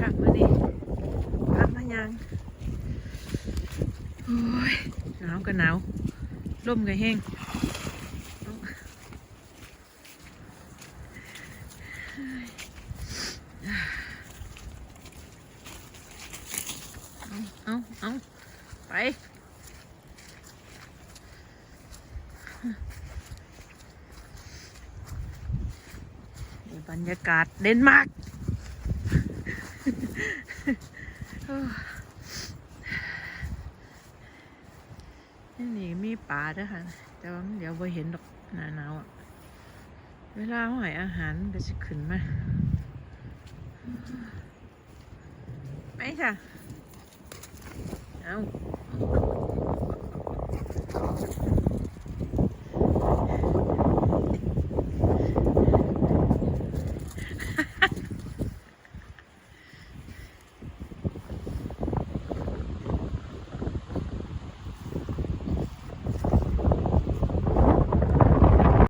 ค่ะมาดิพักมายังโอ้ยหนาวก็หนาวลมก็แห้งเอาเอาไปบรรยากาศเดนมาร์ก นี่นี่มีป่าด้วยค่ะ แต่ว่าเดี๋ยวไ่เห็นดอกหนาวอะเวลาเขาให้อาหารมันก็จะขึ้นมาไปค่ะ เอา